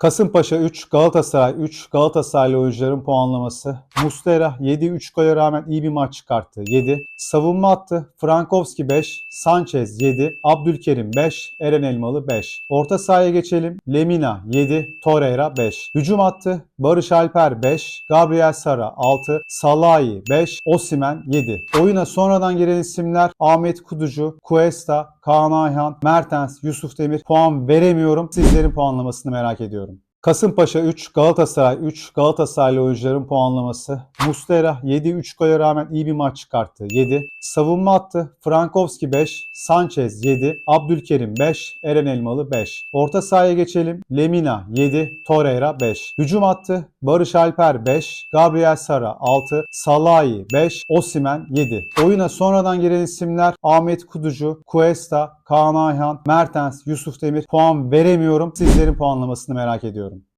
Kasımpaşa 3, Galatasaray 3, Galatasaraylı oyuncuların puanlaması. Mustera 7-3 gole rağmen iyi bir maç çıkarttı 7. Savunma hattı Frankowski 5, Sanchez 7, Abdülkerim 5, Eren Elmalı 5. Orta sahaya geçelim. Lemina 7, Torreira 5. Hücum hattı Barış Alper 5, Gabriel Sara 6, Salahi 5, Osimen 7. Oyuna sonradan giren isimler Ahmet Kuducu, Cuesta, Kaan Ayhan, Mertens, Yusuf Demir puan veremiyorum. Sizlerin puanlamasını merak ediyorum. Kasımpaşa 3, Galatasaray 3, Galatasaraylı oyuncuların puanlaması. Mustera 7-3 gole rağmen iyi bir maç çıkarttı 7. Savunma hattı Frankowski 5, Sanchez 7, Abdülkerim 5, Eren Elmalı 5. Orta sahaya geçelim. Lemina 7, Torreira 5. Hücum hattı Barış Alper 5, Gabriel Sara 6, Salahi 5, Osimen 7. Oyuna sonradan giren isimler Ahmet Kuducu, Cuesta, Kaan Ayhan, Mertens, Yusuf Demir puan veremiyorum. Sizlerin puanlamasını merak ediyorum.